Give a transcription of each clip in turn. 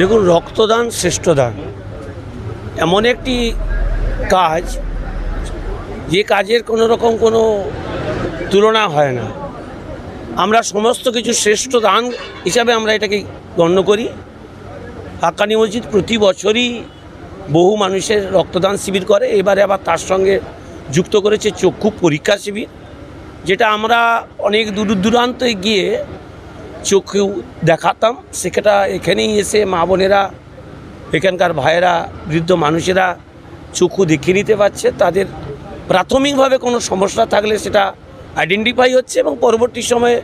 দেখুন, রক্তদান শ্রেষ্ঠ দান এমন একটি কাজ, যে কাজের কোনো রকম কোনো তুলনা হয় না। আমরা সমস্ত কিছু শ্রেষ্ঠ দান হিসাবে আমরা এটাকে গণ্য করি। হাক্কানি মসজিদ প্রতি বছরই বহু মানুষের রক্তদান শিবির করে। এবারে আবার তার সঙ্গে যুক্ত করেছে চক্ষু পরীক্ষা শিবির, যেটা আমরা অনেক দূর দূরান্তে গিয়ে চোখেও দেখাতাম। সেটা এখানেই এসে মা বোনেরা, এখানকার ভাইয়েরা, বৃদ্ধ মানুষেরা চক্ষু দেখিয়ে নিতে পারছে। তাদের প্রাথমিকভাবে কোনো সমস্যা থাকলে সেটা আইডেন্টিফাই হচ্ছে এবং পরবর্তী সময়ে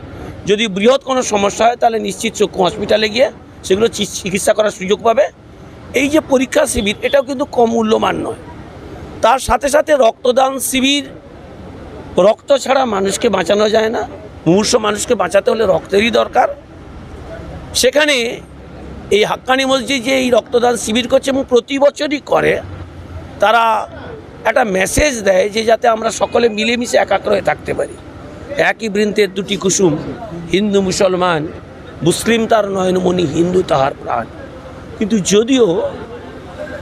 যদি বৃহৎ কোনো সমস্যা হয়, তাহলে নিশ্চিত চক্ষু হসপিটালে গিয়ে সেগুলো চিকিৎসা করার সুযোগ পাবে। এই যে পরীক্ষা শিবির, এটাও কিন্তু কম মূল্যমান নয়। তার সাথে সাথে রক্তদান শিবির, রক্ত ছাড়া মানুষকে বাঁচানো যায় না। মুমূর্ষ মানুষকে বাঁচাতে হলে রক্তেরই দরকার। সেখানে এই হাক্কানি মসজিদ যে এই রক্তদান শিবির করছে এবং প্রতি বছরই করে, তারা একটা মেসেজ দেয় যে যাতে আমরা সকলে মিলেমিশে একাগ্র হয়ে থাকতে পারি। একই বৃন্তের দুটি কুসুম, হিন্দু, মুসলমান, মুসলিম তার নয়নমণি হিন্দু তাহার প্রাণ। কিন্তু যদিও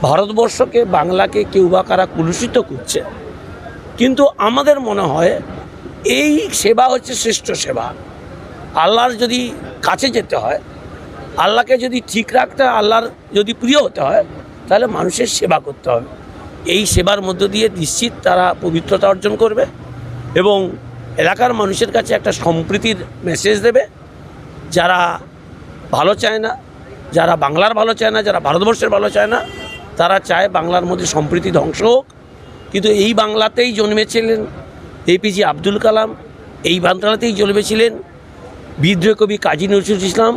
ভারতবর্ষকে, বাংলাকে কেউ বা কারা কলুষিত করছে, কিন্তু আমাদের মনে হয় এই সেবা হচ্ছে শ্রেষ্ঠ সেবা। আল্লাহর যদি কাছে যেতে হয়, আল্লাহকে যদি ঠিক রাখতে হয়, আল্লাহর যদি প্রিয় হতে হয়, তাহলে মানুষের সেবা করতে হবে। এই সেবার মধ্য দিয়ে নিশ্চিত তারা পবিত্রতা অর্জন করবে এবং এলাকার মানুষের কাছে একটা সম্প্রীতির মেসেজ দেবে। যারা ভালো চায় না, যারা বাংলার ভালো চায় না, যারা ভারতবর্ষের ভালো চায় না, তারা চায় বাংলার মধ্যে সম্প্রীতি ধ্বংস হোক। কিন্তু এই বাংলাতেই জন্মেছিলেন এপিজে আব্দুল কালাম, এই বাংলাতেই জন্মেছিলেন বিদ্রোহ কবি কাজী নজরুল ইসলাম।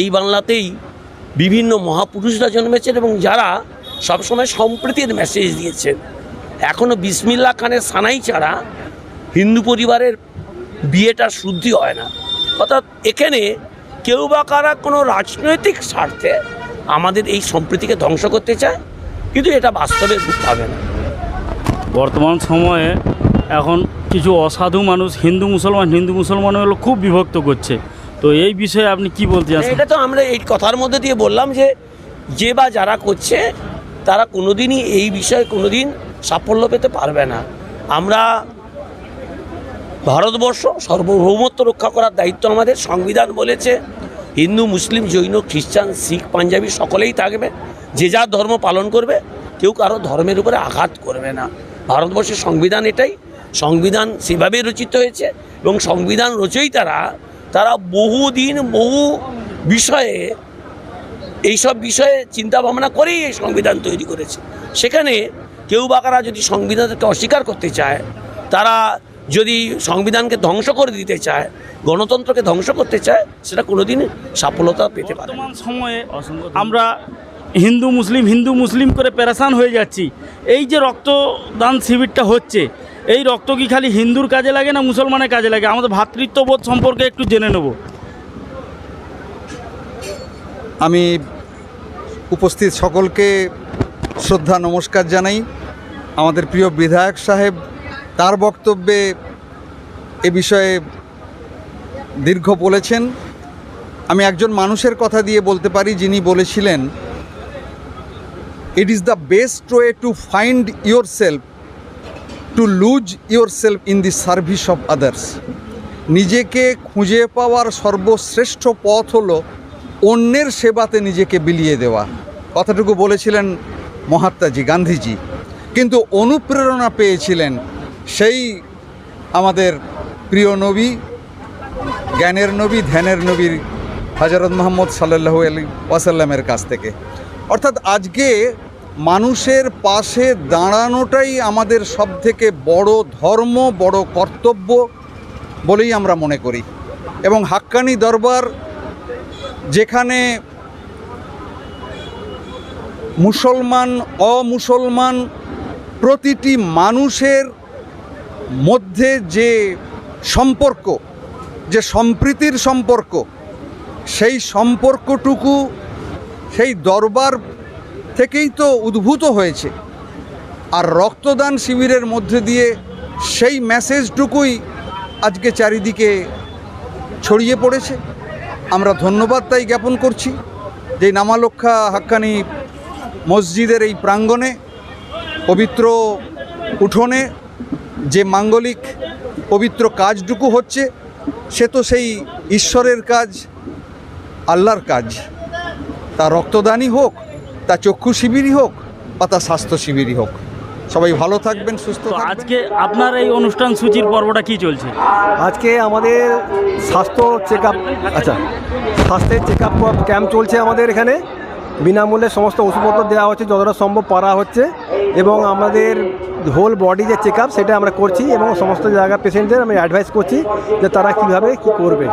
এই বাংলাতেই বিভিন্ন মহাপুরুষরা জন্মেছেন এবং যারা সবসময় সম্প্রীতির মেসেজ দিয়েছেন। এখনও বিসমিল্লা খানের সানাই ছাড়া হিন্দু পরিবারের বিয়েটা শুদ্ধি হয় না। অর্থাৎ এখানে কেউ বা কারা কোনো রাজনৈতিক স্বার্থে আমাদের এই সম্প্রীতিকে ধ্বংস করতে চায়, কিন্তু এটা বাস্তবে পাবে না। বর্তমান সময়ে এখন কিছু অসাধু মানুষ, হিন্দু মুসলমান হিন্দু মুসলমান হলো খুব বিভক্ত করছে। তো এই বিষয়ে আপনি কি বলতে চান? এটা তো আমরা এই কথার মধ্যে দিয়ে বললাম যে যে বা যারা করছে, তারা কোনোদিনই এই বিষয়ে কোনোদিন সাফল্য পেতে পারবে না। আমরা ভারতবর্ষ সার্বভৌমত্ব রক্ষা করার দায়িত্ব আমাদের। সংবিধান বলেছে, হিন্দু, মুসলিম, জৈন, খ্রিস্টান, শিখ, পাঞ্জাবি সকলেই থাকবে। যে যার ধর্ম পালন করবে, কেউ কারও ধর্মের উপরে আঘাত করবে না। ভারতবর্ষের সংবিধান এটাই সংবিধান সেভাবেই রচিত হয়েছে এবং সংবিধান রচয়িতারা তারা বহুদিন বহু বিষয়ে, এইসব বিষয়ে চিন্তা ভাবনা করেই এই সংবিধান তৈরি করেছে। সেখানে কেউ বা কারা যদি সংবিধানকে অস্বীকার করতে চায়, তারা যদি সংবিধানকে ধ্বংস করে দিতে চায়, গণতন্ত্রকে ধ্বংস করতে চায়, সেটা কোনোদিন সফলতা পেতে পারে সময়ে আমরা হিন্দু, মুসলিম হিন্দু, মুসলিম করে প্যারাসান হয়ে যাচ্ছি। এই যে রক্তদান শিবিরটা হচ্ছে এই রক্ত কি খালি হিন্দুর কাজে লাগে না মুসলমানের কাজে লাগে? আমাদের ভ্রাতৃত্ববোধ সম্পর্কে একটু জেনে নেব। আমি উপস্থিত সকলকে শ্রদ্ধা, নমস্কার জানাই। আমাদের প্রিয় বিধায়ক সাহেব, তার বক্তব্যে এ বিষয়ে দীর্ঘ বলেছেন। আমি একজন মানুষের কথা দিয়ে বলতে পারি যিনি বলেছিলেন it is the best way to find yourself to lose yourself in the service of others নিজেকে খুঁজে পাওয়ার সর্বশ্রেষ্ঠ পথ হলো অন্যের সেবাতে নিজেকে বিলিয়ে দেওয়া। কথাটুকু বলেছিলেন মহাত্মাজি গান্ধীজি। কিন্তু অনুপ্রেরণা পেয়েছিলেন সেই আমাদের প্রিয় নবী, জ্ঞানের নবী, ধ্যানের নবীর হজরত মোহাম্মদ সাল্লাহ আলী ওয়াসাল্লামের কাছ থেকে। অর্থাৎ আজকে মানুষের পাশে দাঁড়ানোটাই আমাদের সবথেকে বড় ধর্ম, বড় কর্তব্য বলেই আমরা মনে করি। এবং হাক্কানি দরবার যেখানে মুসলমান, অমুসলমান প্রতিটি মানুষের মধ্যে যে সম্পর্ক, যে সম্প্রীতির সম্পর্ক, সেই সম্পর্কটুকু, সেই দরবার থেকেই তো উদ্ভূত হয়েছে। আর রক্তদান শিবিরের মধ্যে দিয়ে সেই মেসেজটুকুই আজকে চারিদিকে ছড়িয়ে পড়েছে। আমরা ধন্যবাদ তাই জ্ঞাপন করছি যে নামালক্ষা হাক্কানি মসজিদের এই প্রাঙ্গণে, পবিত্র উঠোনে যে মাঙ্গলিক পবিত্র কাজটুকু হচ্ছে, সে তো সেই ঈশ্বরের কাজ, আল্লাহর কাজ। তা রক্তদানই হোক তা চক্ষু শিবিরই হোক বা তা স্বাস্থ্য শিবিরই হোক। সবাই ভালো থাকবেন সুস্থ আজকে আপনার এই অনুষ্ঠান সূচির পর্বটা কি চলছে? আজকে আমাদের স্বাস্থ্য চেক আচ্ছা স্বাস্থ্যের চেক আপ ক্যাম্প চলছে আমাদের এখানে। বিনামূল্যে সমস্ত ওষুধপত্র দেওয়া হচ্ছে যতটা সম্ভব পারা হচ্ছে এবং আমাদের হোল বডি যে চেক আপ সেটা আমরা করছি এবং সমস্ত জায়গা পেশেন্টদের আমি অ্যাডভাইস করছি যে তারা কীভাবে কি করবে।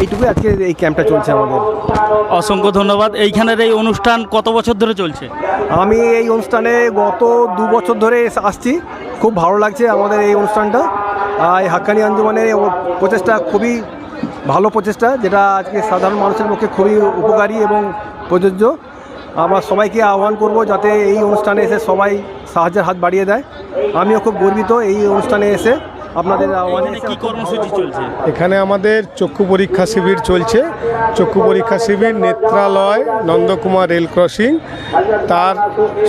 এইটুকুই আজকে এই ক্যাম্পটা চলছে আমাদের। অসংখ্য ধন্যবাদ। এইখানের এই অনুষ্ঠান কত বছর ধরে চলছে? আমি এই অনুষ্ঠানে গত দু বছর ধরে আসছি। খুব ভালো লাগছে আমাদের এই অনুষ্ঠানটা। আর এই হাক্কানি আঞ্জুমানের প্রচেষ্টা খুবই ভালো প্রচেষ্টা যেটা আজকে সাধারণ মানুষের পক্ষে খুবই উপকারী এবং প্রযোজ্য। আমরা সবাইকে আহ্বান করব যাতে এই অনুষ্ঠানে এসে সবাই সাহায্যের হাত বাড়িয়ে দেয়। আমিও খুব গর্বিত এই অনুষ্ঠানে এসে আপনাদের আহ্বানে এখানে কি কর্মসূচি চলছে? এখানে আমাদের চক্ষু পরীক্ষা শিবির চলছে। চক্ষু পরীক্ষা শিবির নেত্রালয় নন্দকুমার রেল ক্রসিং। তার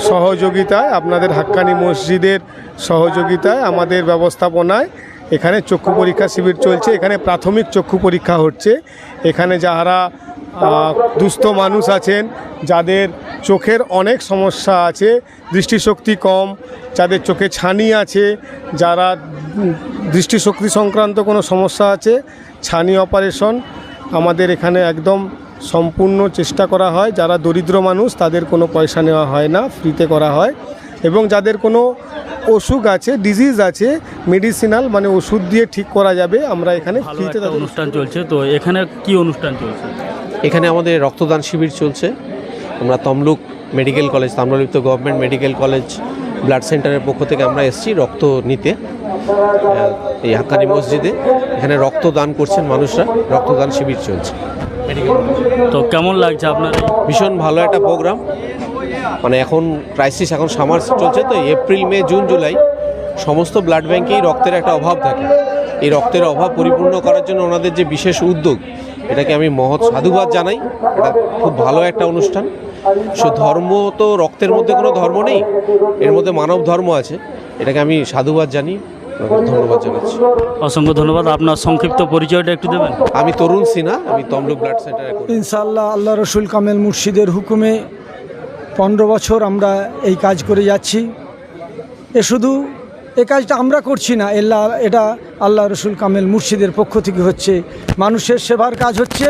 সহযোগিতায় আপনাদের হাক্কানি মসজিদের সহযোগিতায় আমাদের ব্যবস্থাপনায় এখানে চক্ষু পরীক্ষা শিবির চলছে। এখানে প্রাথমিক চক্ষু পরীক্ষা হচ্ছে। এখানে যারা আহ, দুস্থ মানুষ আছেন যাদের চোখের অনেক সমস্যা আছে দৃষ্টিশক্তি কম যাদের চোখে ছানি আছে যারা দৃষ্টিশক্তি সংক্রান্ত কোনো সমস্যা আছে ছানি অপারেশন আমাদের এখানে একদম সম্পূর্ণ চেষ্টা করা হয়। যারা দরিদ্র মানুষ তাদের কোনো পয়সা নেওয়া হয় না ফ্রিতে করা হয়। এবং যাদের কোনো অসুখ আছে ডিজিজ আছে মেডিসিনাল মানে ওষুধ দিয়ে ঠিক করা যাবে আমরা এখানে ফ্রিতে অনুষ্ঠান চলছে। তো এখানে কি অনুষ্ঠান চলছে? এখানে আমাদের রক্তদান শিবির চলছে। আমরা Tamluk medical college Tamralipta government medical college blood সেন্টারের পক্ষ থেকে আমরা এসেছি রক্ত নিতে এই হাক্কানি মসজিদে। এখানে রক্তদান করছেন মানুষরা রক্তদান শিবির চলছে। তো কেমন লাগছে আপনার ভীষণ ভালো একটা প্রোগ্রাম মানে এখন ক্রাইসিস এখন সামার চলছে তো এপ্রিল মে জুন জুলাই সমস্ত ব্লাড ব্যাংকেই রক্তের একটা অভাব থাকে। এই রক্তের অভাব পরিপূর্ণ করার জন্য ওনাদের যে বিশেষ উদ্যোগ এটাকে আমি মহৎ সাধুবাদ জানাই। এটা খুব ভালো একটা অনুষ্ঠান। সো ধর্ম তো রক্তের মধ্যে কোনো ধর্ম নেই এর মধ্যে মানব ধর্ম আছে। এটাকে আমি সাধুবাদ জানি ধন্যবাদ জানাচ্ছি। অসংখ্য ধন্যবাদ। আপনার সংক্ষিপ্ত পরিচয়টা একটু দেবেন। আমি তরুণ সিনহা আমি তমলুক ব্লাড সেন্টারে ইনশাল্লাহ আল্লাহ রসুল কামেল মুর্শিদের হুকুমে পনেরো বছর আমরা এই কাজ করে যাচ্ছি। এ শুধু এ কাজটা আমরা করছি না এল্লা এটা আল্লাহ রসুল কামেল মুর্শিদের পক্ষ থেকে হচ্ছে। মানুষের সেবার কাজ হচ্ছে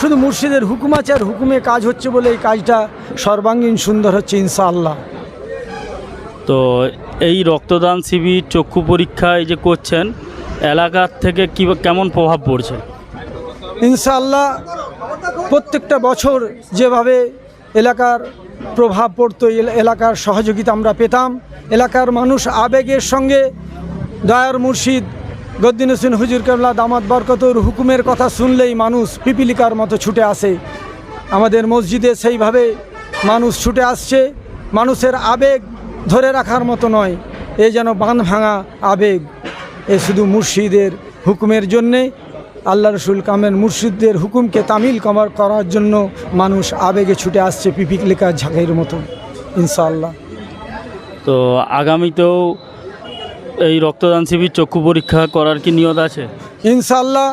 শুধু মুর্শিদের হুকুম আছে আর হুকুমে কাজ হচ্ছে বলে এই কাজটা সর্বাঙ্গীন সুন্দর হচ্ছে ইনশাআল্লাহ। তো এই রক্তদান শিবির চক্ষু পরীক্ষা এই যে করছেন এলাকার থেকে কি কেমন প্রভাব পড়ছে? ইনশাআল্লাহ প্রত্যেকটা বছর যেভাবে এলাকার প্রভাব পড়তো এল- এলাকার সহযোগিতা আমরা পেতাম। এলাকার মানুষ আবেগের সঙ্গে দয়ার মুর্শিদ, গদ্দিন হোসেন হুজুর কেবলা, দামাত বরকতর হুকুমের কথা শুনলেই মানুষ পিপিলিকার মতো ছুটে আসে। আমাদের মসজিদে সেইভাবে মানুষ ছুটে আসছে। মানুষের আবেগ ধরে রাখার মতো নয়, এ যেন বান ভাঙা আবেগ। এ শুধু মুর্শিদের হুকুমের জন্যে আল্লাহ রসুল কামের মুর্শিদদের হুকুমকে তামিল কমার করার জন্য মানুষ আবেগে ছুটে আসছে পিপিক লেখা ঝাঁকের মতো ইনশাআল্লাহ। তো আগামীতেও এই রক্তদান শিবির চক্ষু পরীক্ষা করার কি নিয়ত আছে? ইনশাআল্লাহ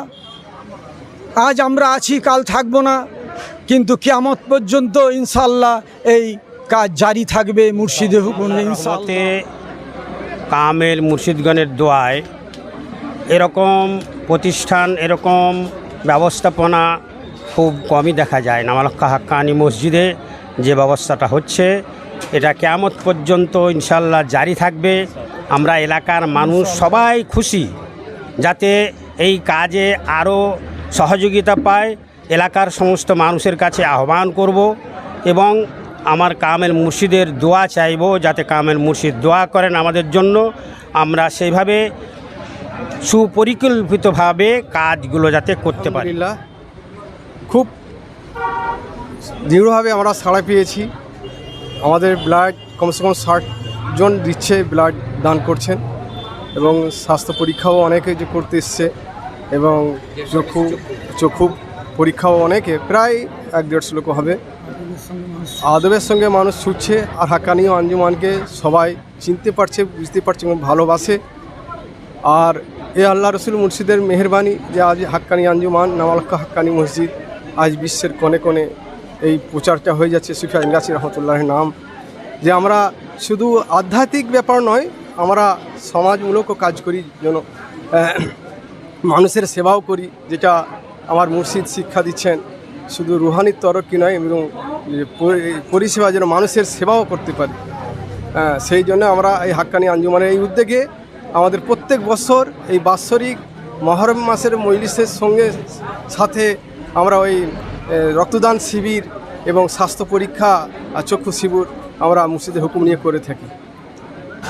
আজ আমরা আছি কাল থাকব না কিন্তু কিয়ামত পর্যন্ত ইনশাল্লাহ এই কাজ জারি থাকবে মুর্শিদে হুকুম ইনশাআল্লাহ। রহমতে কামেল মুর্শিদগণের দোয়ায় এরকম প্রতিষ্ঠান, এরকম ব্যবস্থাপনা খুব কমই দেখা যায়। নামালক্কা হাক্কানি মসজিদে যে ব্যবস্থাটা হচ্ছে, এটা কেমত পর্যন্ত ইনশাল্লাহ জারি থাকবে। আমরা এলাকার মানুষ সবাই খুশি যাতে এই কাজে আরও সহযোগিতা পায়। এলাকার সমস্ত মানুষের কাছে আহ্বান করব এবং আমার কামেল মুর্শিদের দোয়া চাইব যাতে কামেল মুর্শিদ দোয়া করেন আমাদের জন্য। আমরা সেইভাবে সুপরিকল্পিতভাবে কাজগুলো যাতে করতে পারি। খুব দৃঢ়ভাবে আমরা সাড়া পেয়েছি। আমাদের ব্লাড কমসে কম ষাট জন দিচ্ছে ব্লাড দান করছেন এবং স্বাস্থ্য পরীক্ষাও অনেকে যে করতে এসছে এবং চক্ষু চক্ষু পরীক্ষাও অনেকে, প্রায় এক দেড়শো লোক হবে। আদবের সঙ্গে মানুষ ছুটছে, আর হাক্কানি আঞ্জুমানকে সবাই চিনতে পারছে, বুঝতে পারছে এবং ভালোবাসে। আর এ আল্লাহ রসুল মুর্শিদের মেহরবানি যে আজ হাক্কানি আঞ্জুমান নামালক্কা হাক্কানি মসজিদ আজ বিশ্বের কোণে কোণে এই প্রচারটা হয়ে যাচ্ছে সুফিয়া ইংরাসি রহমতুল্লাহের নাম। যে আমরা শুধু আধ্যাত্মিক ব্যাপার নয়, আমরা সমাজমূলকও কাজ করি, যেন মানুষের সেবাও করি, যেটা আমার মুর্শিদ শিক্ষা দিচ্ছেন, শুধু রুহানির তরফি নয়, এবং পরিষেবা যেন মানুষের সেবাও করতে পারি। সেই জন্য আমরা এই হাক্কানি আঞ্জুমানের এই উদ্যোগে আমাদের প্রত্যেক বছর এই বাৎসরিক মহরম মাসের মজলিসের সঙ্গে সাথে আমরা ওই রক্তদান শিবির এবং স্বাস্থ্য পরীক্ষা আর চক্ষু শিবির আমরা মুর্শিদের হুকুম নিয়ে করে থাকি।